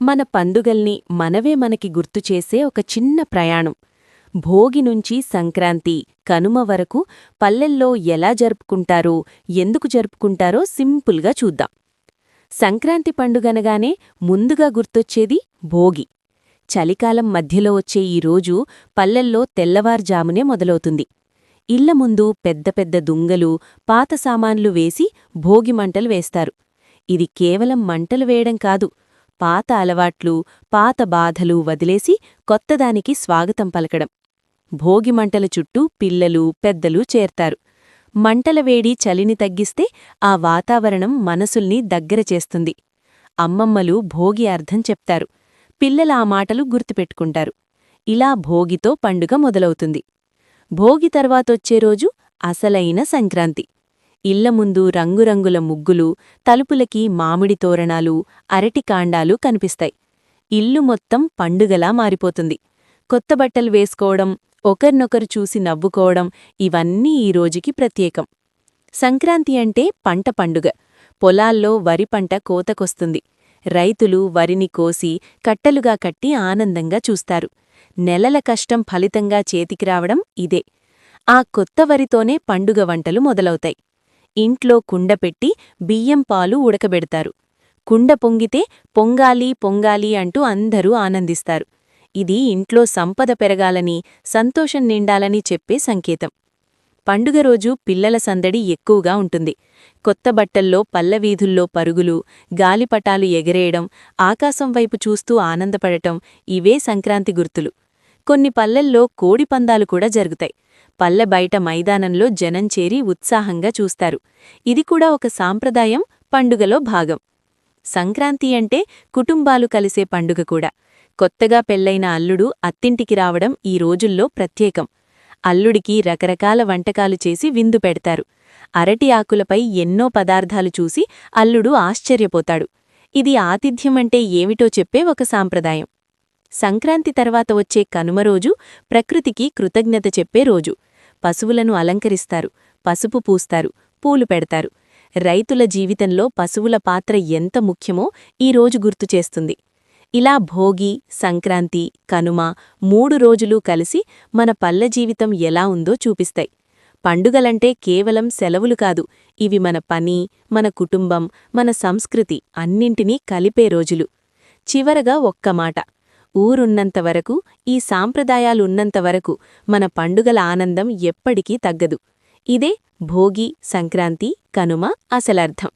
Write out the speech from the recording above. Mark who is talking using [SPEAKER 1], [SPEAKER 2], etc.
[SPEAKER 1] మన పండుగల్ని మనవే మనకి గుర్తుచేసే ఒక చిన్న ప్రయాణం. భోగి నుంచి సంక్రాంతి కనుమ వరకు పల్లెల్లో ఎలా జరుపుకుంటారో ఎందుకు జరుపుకుంటారో సింపుల్గా చూద్దాం. సంక్రాంతి పండుగనగానే ముందుగా గుర్తొచ్చేది భోగి. చలికాలం మధ్యలో వచ్చే ఈ రోజు పల్లెల్లో తెల్లవారుజామునే మొదలవుతుంది. ఇళ్ళ ముందు పెద్ద పెద్ద దుంగలు పాత సామాన్లు వేసి భోగి మంటలు వేస్తారు. ఇది కేవలం మంటలు వేయడం కాదు పాత అలవాట్లు పాత బాధలు వదిలేసి కొత్తదానికి స్వాగతం పలకడం. భోగి మంటల చుట్టూ పిల్లలు పెద్దలు చేర్తారు. మంటల వేడి చలిని తగ్గిస్తే ఆ వాతావరణం మనసుల్ని దగ్గర చేస్తుంది. అమ్మమ్మలు భోగి అర్థం చెప్తారు. పిల్లల ఆ మాటలు గుర్తుపెట్టుకుంటారు. ఇలా భోగితో పండుగ మొదలవుతుంది. భోగి తర్వాతొచ్చే రోజు అసలైన సంక్రాంతి. ఇళ్ళ ముందు రంగురంగుల ముగ్గులు తలుపులకి మామిడి తోరణాలు అరటికాండాలు కనిపిస్తాయి. ఇల్లు మొత్తం పండుగలా మారిపోతుంది. కొత్త బట్టలు వేసుకోవడం ఒకర్నొకరు చూసి నవ్వుకోవడం ఇవన్నీ ఈ రోజుకి ప్రత్యేకం. సంక్రాంతి అంటే పంట పండుగ. పొలాల్లో వరి పంట కోతకొస్తుంది. రైతులు వరిని కోసి కట్టలుగా కట్టి ఆనందంగా చూస్తారు. నెలల కష్టం ఫలితంగా చేతికి రావడం ఇదే. ఆ కొత్త వరితోనే పండుగ వంటలు మొదలవుతాయి. ఇంట్లో కుండపెట్టి బియ్యం పాలు ఉడకబెడతారు. కుండ పొంగితే పొంగాలి పొంగాలి అంటూ అందరూ ఆనందిస్తారు. ఇది ఇంట్లో సంపద పెరగాలని సంతోషం నిండాలని చెప్పే సంకేతం. పండుగ రోజు పిల్లల సందడి ఎక్కువగా ఉంటుంది. కొత్త బట్టల్లో పల్లవీధుల్లో పరుగులు గాలిపటాలు ఎగరేయడం ఆకాశం వైపు చూస్తూ ఆనందపడటం ఇవే సంక్రాంతి గుర్తులు. కొన్ని పల్లెల్లో కోడిపందాలు కూడా జరుగుతాయి. పల్లె బయట మైదానంలో జనం చేరి ఉత్సాహంగా చూస్తారు. ఇది కూడా ఒక సాంప్రదాయం పండుగలో భాగం. సంక్రాంతి అంటే కుటుంబాలు కలిసే పండుగ కూడా. కొత్తగా పెళ్ళైన అల్లుడు అత్తింటికి రావడం ఈ రోజుల్లో ప్రత్యేకం. అల్లుడికి రకరకాల వంటకాలు చేసి విందు పెడతారు. అరటి ఆకులపై ఎన్నో పదార్థాలు చూసి అల్లుడు ఆశ్చర్యపోతాడు. ఇది ఆతిథ్యమంటే ఏమిటో చెప్పే ఒక సాంప్రదాయం. సంక్రాంతి తర్వాత వచ్చే కనుమ రోజు ప్రకృతికి కృతజ్ఞత చెప్పే రోజు. పశువులను అలంకరిస్తారు పసుపు పూస్తారు పూలు పెడతారు. రైతుల జీవితంలో పశువుల పాత్ర ఎంత ముఖ్యమో ఈ రోజు గుర్తుచేస్తుంది ఇలా భోగి సంక్రాంతి కనుమ మూడు రోజులూ కలిసి మన పల్లె జీవితం ఎలా ఉందో చూపిస్తాయి. పండుగలంటే కేవలం సెలవులు కాదు ఇవి మన పని మన కుటుంబం మన సంస్కృతి అన్నింటినీ కలిపే రోజులు. చివరగా ఒక్క మాట. ఊరున్నంతవరకు ఈ సాంప్రదాయాలున్నంతవరకు మన పండుగల ఆనందం ఎప్పటికీ తగ్గదు. ఇదే భోగి సంక్రాంతి కనుమ అసలర్థం.